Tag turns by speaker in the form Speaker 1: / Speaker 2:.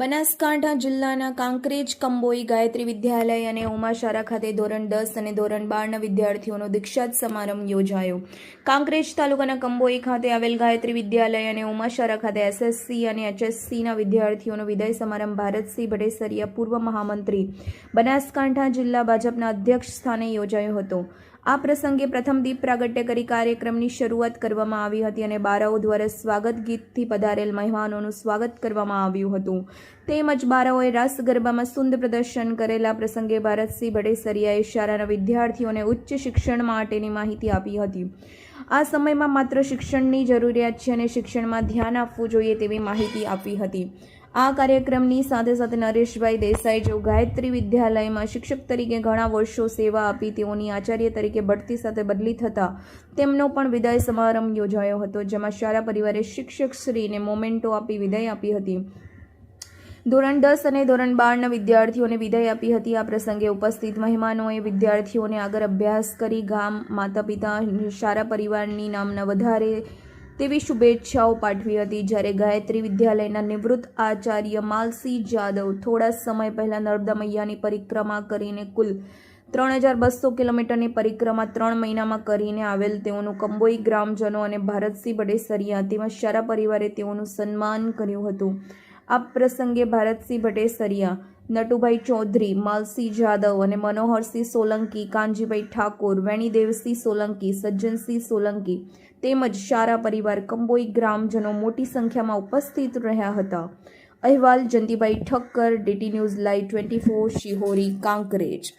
Speaker 1: બનાસકાંઠા જિલ્લાના કાંકરેજ કંબોઈ ગાયત્રી વિદ્યાલય અને ઉમાશારા ખાતે ધોરણ દસ અને ધોરણ બારના વિદ્યાર્થીઓનો દીક્ષાંત સમારંભ યોજાયો. કાંકરેજ તાલુકાના કંબોઈ ખાતે આવેલ ગાયત્રી વિદ્યાલય અને ઉમાશારા ખાતે એસએસસી અને એચએસસીના વિદ્યાર્થીઓનો વિદાય સમારંભ ભારતસિંહ ભટેસરિયા પૂર્વ મહામંત્રી. બનાસકાંઠા જિલ્લા ભાજપના અધ્યક્ષ સ્થાને યોજાયો હતો. આ પ્રસંગે પ્રથમ દીપ પ્રાગટ્ય કરી કાર્યક્રમની શરૂઆત કરવામાં આવી હતી અને બારાઓ દ્વારા સ્વાગત ગીતથી પધારેલ મહેમાનોનું સ્વાગત કરવામાં આવ્યું હતું. તેમજ બારાઓએ રાસ ગરબામાં સુંદર પ્રદર્શન કરેલા પ્રસંગે ભારતસિંહ ભડેસરિયાએ શાળાના વિદ્યાર્થીઓને ઉચ્ચ શિક્ષણ માટેની માહિતી આપી હતી. આ સમયમાં માત્ર શિક્ષણની જરૂરિયાત છે અને શિક્ષણમાં ધ્યાન આપવું જોઈએ તેવી માહિતી આપી હતી. આ કાર્યક્રમની સાથે સાથે નરેશભાઈ દેસાઈ જેઓ ગાયત્રી વિદ્યાલયમાં શિક્ષક તરીકે ઘણા વર્ષો સેવા આપી તેઓની આચાર્ય તરીકે બઢતી સાથે બદલી થતા તેમનો પણ વિદાય સમારંભ યોજાયો હતો, જેમાં શાળા પરિવારે શિક્ષકશ્રીને મોમેન્ટો આપી વિદાય આપી હતી. ધોરણ દસ અને ધોરણ બારના વિદ્યાર્થીઓને વિદાય આપી હતી. આ પ્રસંગે ઉપસ્થિત મહેમાનોએ વિદ્યાર્થીઓને આગળ અભ્યાસ કરી ગામ માતા પિતા શાળા પરિવારની નામના વધારે તેવી શુભેચ્છાઓ પાઠવી હતી. જ્યારે ગાયત્રી વિદ્યાલયના નિવૃત્ત આચાર્ય માલસી જાદવ થોડા સમય પહેલા નર્મદા મૈયાની પરિક્રમા કરીને કુલ ત્રણ હજાર બસો કિલોમીટરની પરિક્રમા ત્રણ મહિનામાં કરીને આવેલ તેઓનું કંબોઈ ગ્રામજનો અને ભારતસિંહ ભડેસરિયા તેમજ સારા પરિવારે તેઓનું સન્માન કર્યું હતું. આ પ્રસંગે ભારતસિંહ ભટ્ટેસરિયા નટુભાઈ ચૌધરી માલસિંહ જાદવ અને મનોહરસિંહ સોલંકી, કાનજીભાઈ ઠાકોર, વેણીદેવસિંહ સોલંકી, સજ્જનસિંહ સોલંકી તેમજ શારા પરિવાર કંબોઈ ગ્રામજનો મોટી સંખ્યામાં ઉપસ્થિત રહ્યા હતા. અહેવાલ, Jantibhai Thakkar, DT news live twenty four, Shihori, Kankrej.